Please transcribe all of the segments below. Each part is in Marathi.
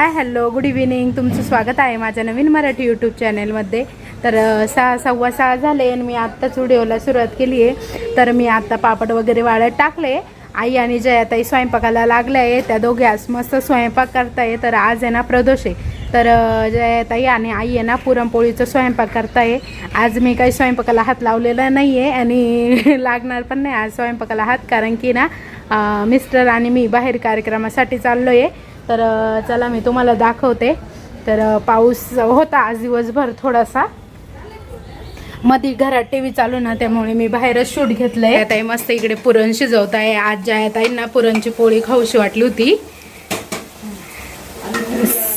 Hi hello good evening. तुमचं स्वागत आहे माझ्या नवीन मराठी यूट्यूब चॅनेलमध्ये. तर सहा सव्वा सहा झाले आणि मी आत्ताच व्हिडिओला सुरुवात केली आहे. तर मी आत्ता पापड वगैरे वाळत टाकले. आई आणि जयाताई स्वयंपाकाला लागल्या आहे. त्या दोघे आज मस्त स्वयंपाक करताय. तर आज आहे ना प्रदोष आहे. तर जयाताई आणि आई आहे ना पुरणपोळीचं स्वयंपाक करताय. आज मी काही स्वयंपाकाला हात लावलेला नाही आहे आणि लागणार पण नाही आज स्वयंपाकाला हात. कारण की ना मिस्टर आणि मी बाहेर कार्यक्रमासाठी चाललो आहे तर चला मी तुम्हाला दाखवते. तर पाऊस होता आज दिवसभर थोडासा. मध्ये घरात टी व्ही चालू ना त्यामुळे मी बाहेरच शूट घेतलंय. ताई मस्त इकडे पुरण शिजवत आहे आज ज्या ताईंना पुरणची पोळी खाऊशी वाटली होती.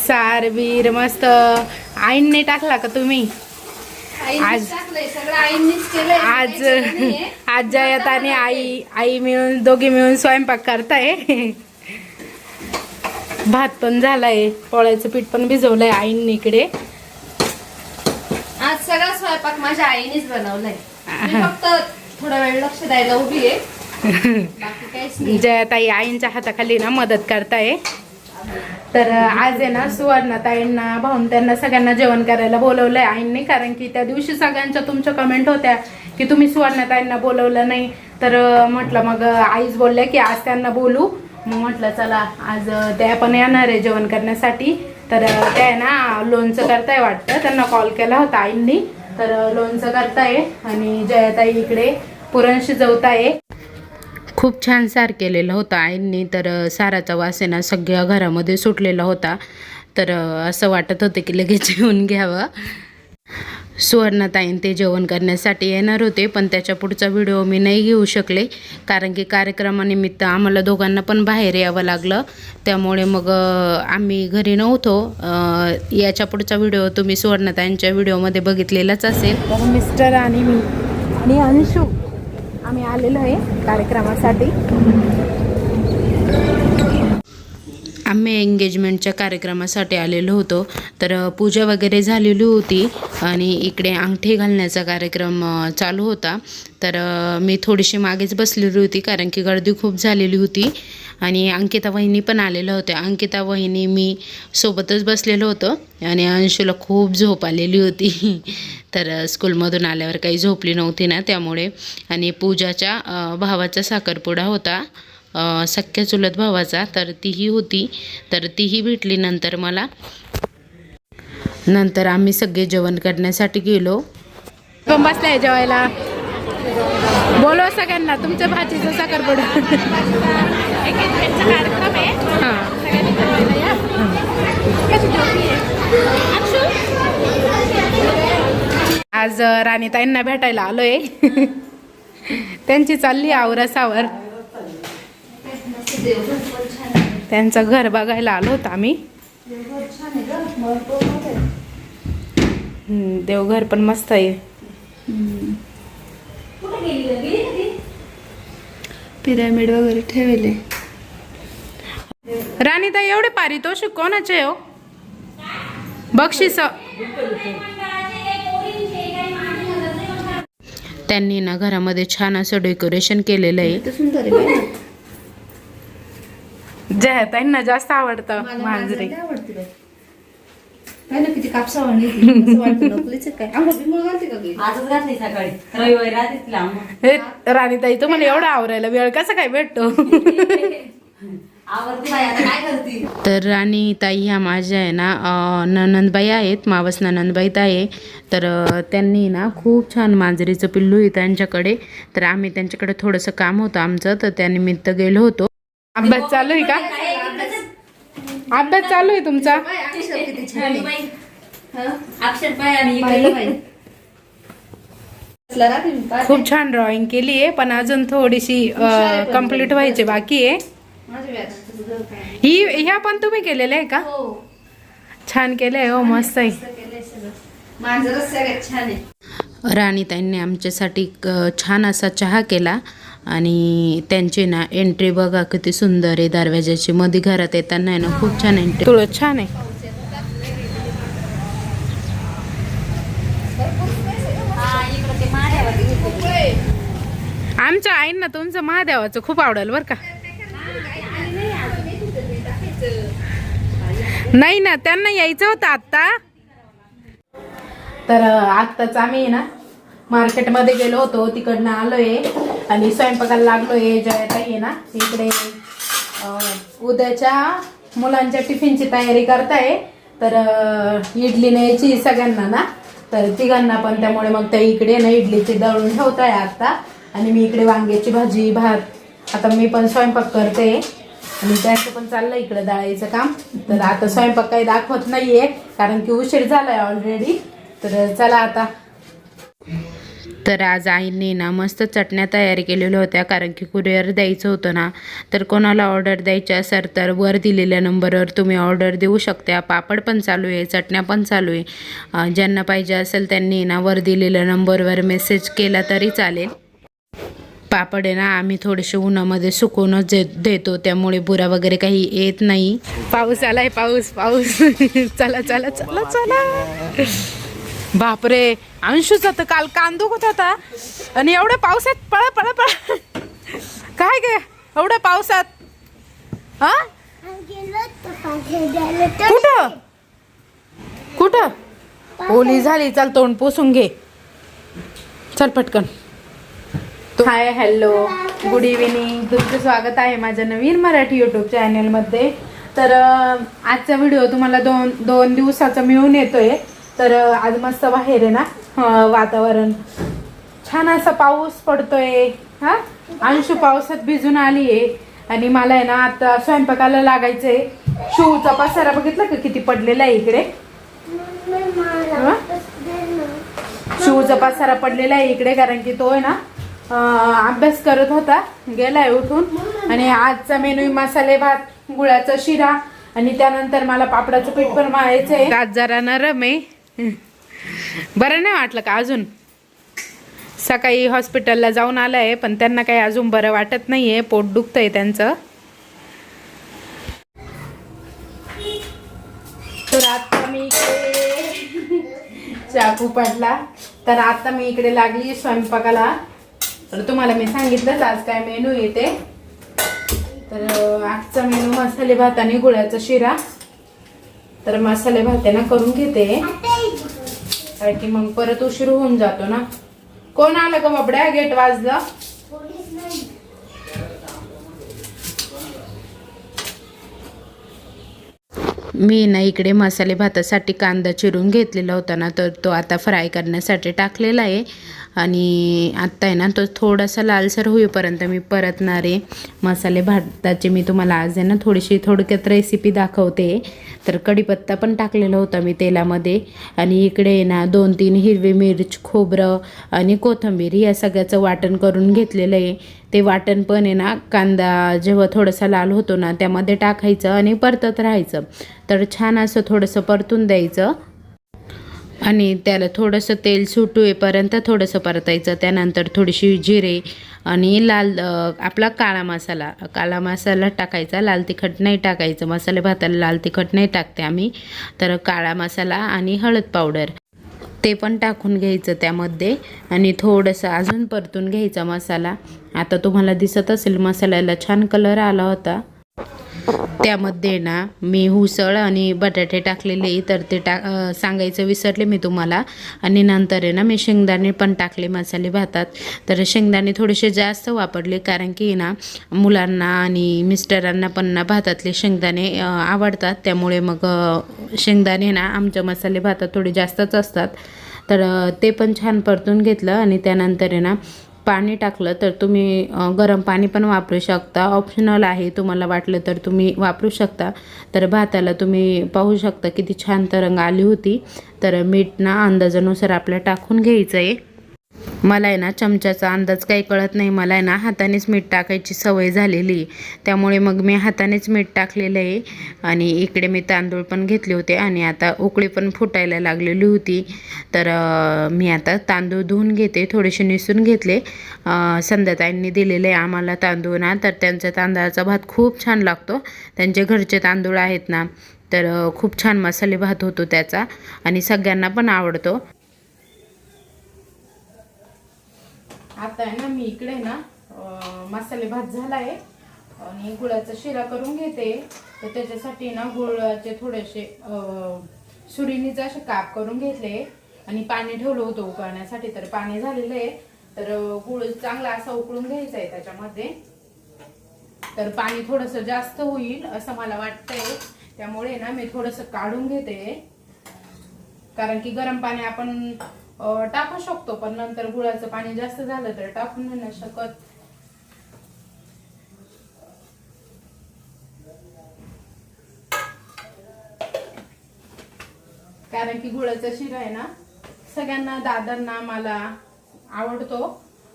सार बीर मस्त. आईंनी टाकला का तुम्ही? आज आज आज जयात आणि आई आई मिळून दोघी मिळून स्वयंपाक करताय. भात पण झालाय पोळ्याचं पीठ पण भिजवलंय आईंनी इकडे. आज सगळा स्वयंपाक माझ्या आईनेच बनवलाय. फक्त थोडा वेळ लक्ष द्यायला उभी आहे. जयाताई आईंच्या हाताखाली ना मदत करताय. तर आज आहे ना सुवर्णाताईंना भाऊन त्यांना सगळ्यांना जेवण करायला बोलवलंय आईंनी कारण की त्या दिवशी सगळ्यांच्या तुमच्या कमेंट होत्या की तुम्ही सुवर्णाताईंना बोलवलं नाही. तर म्हटलं मग आईच बोलल्या की आज त्यांना बोलू. मग म्हटलं चला आज त्या पण येणार आहे जेवण करण्यासाठी. तर त्या आहे ना लोणचं करताय वाटतं. त्यांना कॉल केला होता आईंनी. तर लोणचं करताय आणि जयाताई इकडे पुरण शिजवताय. खूप छान सार केलेलं होतं आईंनी. तर साराचा वास आहे ना सगळ्या घरामध्ये सुटलेला होता. तर असं वाटत होतं की लगेच येऊन घ्यावं. सुवर्णताईन ते जेवण करण्यासाठी येणार होते पण त्याच्या पुढचा व्हिडिओ मी नाही घेऊ शकले कारण की कार्यक्रमानिमित्त आम्हाला दोघांना पण बाहेर यावं लागलं. त्यामुळे मग आम्ही घरी नव्हतो. याच्या पुढचा व्हिडिओ तुम्ही सुवर्णताईंच्या व्हिडिओमध्ये बघितलेलाच असेल. तर मिस्टर आणि मी आणि अंशू आम्ही आलेलो आहे कार्यक्रमासाठी. आम्ही एंगेजमेंटच्या कार्यक्रमासाठी आलेलो होतो. तर पूजा वगैरे झालेली होती आणि इकडे अंगठी घालण्याचा कार्यक्रम चालू होता. तर मी थोडीशी मागेच बसलेली होती कारण की गर्दी खूप झालेली होती आणि अंकिता वहिनी पण आलेल्या होत्या. अंकिता वहिनी मी सोबतच बसलेलो होतो आणि अंशूला खूप झोप आलेली होती. तर स्कूलमधून आल्यावर काही झोपली नव्हती ना त्यामुळे. आणि पूजाच्या भावाचा साखरपुडा होता. सख्या चुलत भावाचा. तर तीही होती. तर तीही भेटली नंतर मला. नंतर आम्ही सगळे जेवण करण्यासाठी गेलो. कोण बसलाय जेवायला? बोलवा सगळ्यांना. तुमच्या भाजीचं साखरपुडा. हां. आज राणीताईंना भेटायला आलोय. त्यांची चालली आवर सावर त्यांचं घर बघायला आलो होतो आम्ही. देवघर पण मस्त आहे. पिरामिड वगैरे ठेवले. राणीताई एवढे पारितोषिक कोणाचे हो? बक्षीस. त्यांनी ना घरामध्ये छान असं डेकोरेशन केलेलं आहे. बाई. जयताईंना जास्त आवडतं मांजरे मांजर लय आवडते बाई. पाहि ना किती कापसावाणी आहे ती. असं वाटतं नोकरीच आहे काय आंघोळ बिंघोळ घालते का गं? आजच घातली सकाळी रविवारी रात्रीच लांब हे राणीताई तुम्हाला एवढं आवरायला वेळ कसा काय भेटतो आवडती बाई आता काय करती तर आणि ताई ह्या माझ्या आहे ना ननंदबाई आहेत मावस ननंदबाई आहे तर त्यांनी ना खूप छान मांजरीचं पिल्लू आहे त्यांच्याकडे तर आम्ही त्यांच्याकडे थोडंसं काम होतं आमचं तर त्यानिमित्त गेलो होतो अभ्यास चालू आहे का अभ्यास चालू आहे तुमचा. खूप छान ड्रॉइंग केली आहे पण अजून थोडीशी कंप्लीट व्हायची बाकी आहे? ही ह्या पण तुम्ही केलेल्या आहे का हो. छान केलंय हो मस्त आहे राणीताईंनी आमच्यासाठी छान असा चहा केला आणि त्यांची ना एंट्री बघा किती सुंदर आहे दरवाजाची. मध्ये घरात येताना आहे ना खूप छान एंट्री तुळ छान आहे. आमचं इकडं ना आमच्या आईंना तुमचं महादेवाचं खूप आवडेल बरं का. नाही ना त्यांना यायचं होतं आत्ता. तर आत्ताच आम्ही ना मार्केटमध्ये गेलो होतो तिकडनं आलोय. आणि स्वयंपाकाला लागलो लागलोय जयताई आहे ना इकडे उद्याच्या मुलांच्या टिफिनची तयारी करताय. तर इडली न्यायची सगळ्यांना ना? तर तिघांना पण त्यामुळे मग त्या इकडे ना इडलीची दळून ठेवताय आता. आणि मी इकडे वांग्याची भाजी भात आता मी पण स्वयंपाक करते. आणि त्याचं पण चाललं इकडे दळायचं काम. तर आता स्वयंपाक काही दाखवत नाहीये कारण की उशीर झालाय ऑलरेडी तर चला आता तर आज आईने ना मस्त चटण्या तयारी केलेल्या होत्या कारण की कुरिअर द्यायचं होतं ना. तर कोणाला ऑर्डर द्यायची असेल तर वर दिलेल्या नंबरवर तुम्ही ऑर्डर देऊ शकता. पापड पण चालू आहे चटण्या पण चालू आहे. ज्यांना पाहिजे असेल त्यांनी ना वर दिलेल्या नंबरवर मेसेज केला तरी चालेल. पापड आहे ना आम्ही थोडेसे उन्हामध्ये सुकवूनच दे देतो. त्यामुळे बुरा वगैरे काही येत नाही. पाऊस आलाय पाऊस पाऊस. चला चला चला चला. बापरे अंशूचा तर काल कांदू दुखत होता आणि एवढ्या पावसात पळा पळा पळा. काय गे एवढ्या पावसात? हा? कुठं? कुठं? ओली झाली चल तोंड पुसून घे. चल पटकन. हाय हॅलो गुड इव्हिनिंग तुमचं स्वागत आहे माझ्या नवीन मराठी यूट्यूब चॅनलमध्ये तर आजचा व्हिडिओ तुम्हाला दोन दोन दिवसाचा मिळून येतोय. तर आज मस्त बाहेर आहे ना? वातावरण. छान असा पाऊस पडतोय. हा? अंशू पावसात भिजून आली आहे. आणि मला आहे ना आता स्वयंपाकाला लागायचंय. शिवचा पसारा बघितला का किती पडलेला आहे इकडे? हं? शिवचा पसारा पडलेला आहे इकडे कारण की तो आहे ना अभ्यास करत होता. गेलाय उठून. आणि आजचा मेनू मसाले भात गुळाचा शिरा. आणि त्यानंतर मला पापडाचं पीठ पण मळायचंय आज जरा नरम आहे. बरं नाही वाटलं का अजून? सकाळी हॉस्पिटलला जाऊन आलं आहे पण त्यांना काही अजून बरं वाटत नाही आहे पोट दुखतंय त्यांचं. तर आता मी चाकू पडला. तर आता मी इकडे लागली स्वयंपाकाला. तर तुम्हाला मी सांगितलंच आज काय मेनू येते तर आजचा मेनू मसाले भात आणि गुळाचा शिरा. तर मसाले भात करून घेते. कारण की मग परत उशीर होऊन जातो ना? कोण आलं का बाबड्या? गेट वाजलं. मी ना इकडे मसाले भातासाठी कांदा चिरून घेतलेला होता ना तर तो आता फ्राय करण्यासाठी टाकलेला आहे. आणि आत्ता आहे ना तो थोडासा लालसर होईपर्यंत मी परतणार आहे मसाले भाताचे मी तुम्हाला आज आहे ना थोडीशी थोडक्यात रेसिपी दाखवते. तर कढीपत्ता पण टाकलेला होता मी तेलामध्ये. आणि इकडे आहे ना दोन तीन हिरवी मिरच खोबरं आणि कोथिंबीर या सगळ्याचं वाटण करून घेतलेलं आहे. ते वाटण पण आहे ना कांदा जेव्हा थोडासा लाल होतो ना त्यामध्ये टाकायचं आणि परतत राहायचं. तर छान असं थोडंसं परतून द्यायचं. आणि त्याला थोडंसं तेल सुटू येईपर्यंत थोडंसं परतायचं. त्यानंतर थोडीशी जिरे आणि लाल आपला काळा मसाला. काळा मसाला टाकायचा लाल तिखट नाही टाकायचं. मसाले भाताला लाल तिखट नाही टाकते आम्ही. तर काळा मसाला आणि हळद पावडर. ते पण टाकून घ्यायचं त्यामध्ये. आणि थोडंसं अजून परतून घ्यायचा मसाला. आता तुम्हाला दिसत असेल मसाल्याला छान कलर आला होता. त्यामध्ये ना मी उसळ आणि बटाटे टाकलेले तर ते टा सांगायचं विसरले मी तुम्हाला. आणि नंतर आहे ना मी शेंगदाणे पण टाकले मसाले भातात. तर शेंगदाणे थोडेसे जास्त वापरले कारण की ना मुलांना आणि मिस्टरांना पण ना भातातले शेंगदाणे आवडतात. त्यामुळे मग शेंगदाणे ना आमच्या मसाले भातात थोडे जास्तच असतात. तर ते पण छान परतून घेतलं. आणि त्यानंतर आहे ना पाणी टाकलं तर तुम्ही गरम पाणी पण वापरू शकता. ऑप्शनल आहे तुम्हाला वाटलं तर तुम्ही वापरू शकता. तर भाताला तुम्ही पाहू शकता किती छान तरंग आली होती. तर मीठ ना अंदाजानुसार आपल्या टाकून घ्यायचं आहे मला आहे ना चमच्याचा अंदाज काही कळत नाही. मला आहे ना हातानेच मीठ टाकायची सवय झालेली. आहे. त्यामुळे मग मी हातानेच मीठ टाकलेलं आहे. आणि इकडे मी तांदूळ पण घेतले होते आणि आता उकळी पण फुटायला लागलेली होती. तर मी आता तांदूळ धुवून घेते. थोडेसे निसून घेतले. संध्याताईंनी दिलेले आहे आम्हाला तांदूळ ना तर त्यांचा तांदळाचा भात खूप छान लागतो. त्यांचे घरचे तांदूळ आहेत ना तर खूप छान मसाले भात होतो त्याचा. आणि सगळ्यांना पण आवडतो. आता आहे ना मी इकडे ना मसाले भात झाला आहे आणि गुळाचा शिरा करून घेते. तर त्याच्यासाठी ना गुळाचे थोडेसे अं, सुरीनीचे असे काप करून घेतले. आणि पाणी ठेवलं होतं उकळण्यासाठी तर पाणी झालेलं आहे. तर गुळ चांगला असा उकळून घ्यायचा आहे त्याच्यामध्ये. तर पाणी थोडस जास्त होईल असं मला वाटतंय. त्यामुळे ना मी थोडस काढून घेते. कारण की गरम पाणी आपण टाकू शकतो पण नंतर गुळाचं पाणी जास्त झालं तर टाकून नाही शकत. कारण की गुळाचा शिरा आहे ना सगळ्यांना दादांना मला आवडतो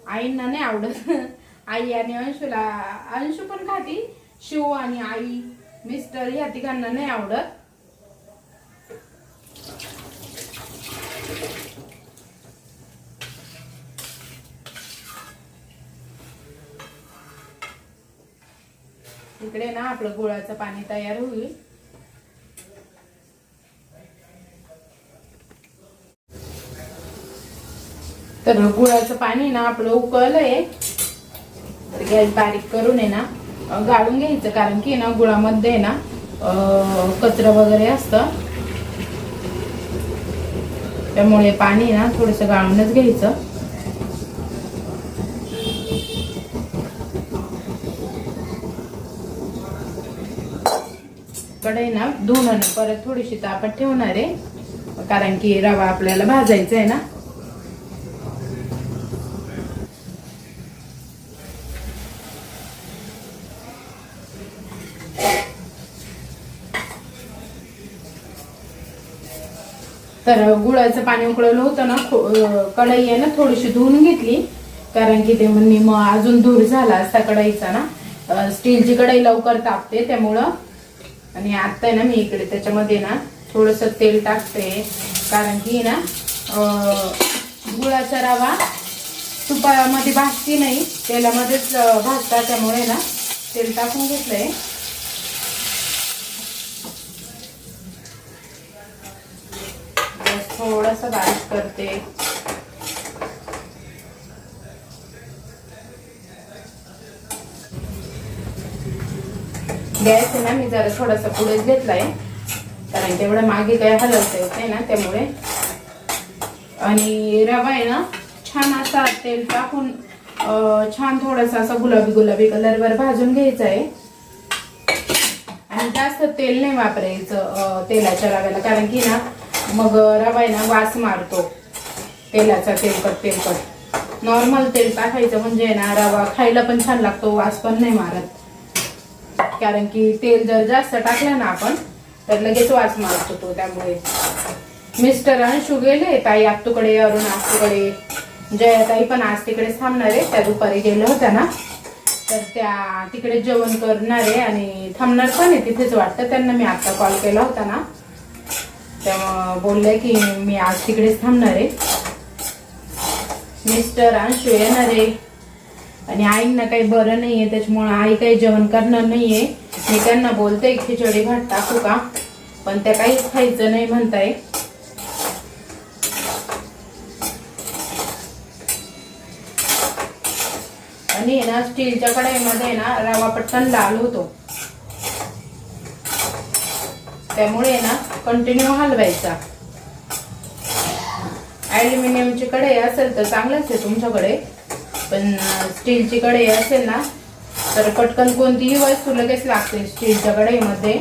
आईंना नाही आवडत. आई आणि अंशूला अंशू पण खाती शिव आणि आई मिस्टर या तिघांना नाही आवडत. इकडे ना आपलं गुळाचं पाणी तयार होईल. तर गुळाचं पाणी ना आपलं उकळलंय. तर गॅस बारीक करून आहे ना गाळून घ्यायचं कारण की ना गुळामध्ये आहे ना अं, कचरा वगैरे असतं. त्यामुळे पाणी ना थोडस गाळूनच घ्यायचं. कढई ना धुवून आणि परत थोडीशी तापत ठेवणार आहे. कारण की रवा आपल्याला भाजायचा आहे ना. तर गुळाचं पाणी उकळलं होतं ना कढई आहे ना थोडीशी धुवून घेतली. कारण की ते म्हणणे मग अजून धूर झाला असता कढईचा ना. स्टीलची कढई लवकर तापते त्यामुळं आणि आता आहे ना मी इकडे त्याच्यामध्ये ना थोडस तेल टाकते. कारण की ना गुळाचा रवा तुपामध्ये भाजती नाही. तेलामध्येच भाजता भाजतात त्यामुळे ना तेल टाकून घेतलंय. गॅस थोडासा बारीक करते. गॅस आहे ना मी जरा थोडासा पुढेच घेतलाय. कारण तेवढं मागे काय हलवता येत ना त्यामुळे. आणि रवा आहे ना छान असा तेल टाकून छान थोडासा असा गुलाबी गुलाबी कलरवर भाजून घ्यायचा आहे. आणि जास्त तेल नाही वापरायचं तेलाच्या रव्याला. कारण की ना मग रवा आहे ना वास मारतो. तेलाचा तेलकट तेलकट. नॉर्मल तेल टाकायचं म्हणजे ना रवा खायला पण छान लागतो वास पण नाही मारत. कारण की तेल जर जास्त टाकलं ना आपण तर लगेच वास मारतो तो त्यामुळे. मिस्टर अंशू गेले ताई आत्तूकडे अरुण आत्तूकडे जयाताई पण आज तिकडे थांबणार आहे. त्या दुपारी गेल्या होत्या ना. तर त्या तिकडे जेवण करणार आहे आणि थांबणार पण आहे तिथेच वाटतं. त्यांना मी आता कॉल केला होता ना. तेव्हा बोलले की मी आज तिकडेच थांबणार आहे. मिस्टर अंशू येणार आहे. आणि आईंना काही बरं नाहीये त्याच्यामुळे आई काही जेवण करणार नाहीये. मी त्यांना बोलते खिचडी भात टाकू का? पण त्या काहीच खायचं नाही म्हणताय. आणि ना स्टीलच्या कढईमध्ये ना रवा पटकन लाल होतो. त्यामुळे ना कंटिन्यू हलवायचा. ॲल्युमिनियमची कढई असेल तर चांगलंच आहे तुमच्याकडे. पण स्टीलची कढई असेल ना तर पटकन कोणतीही वस्तू लगेच लागते स्टीलच्या कढईमध्ये.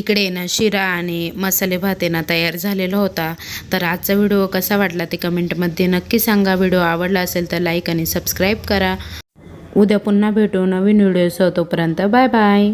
इकडे ना शिरा आणि मसाले भात ना तयार झालेला होता. तर आजचा व्हिडिओ कसा वाटला ते कमेंटमध्ये नक्की सांगा. व्हिडिओ आवडला असेल तर लाईक आणि सबस्क्राईब करा. उद्या पुन्हा भेटू नवीन व्हिडिओ तोपर्यंत बाय बाय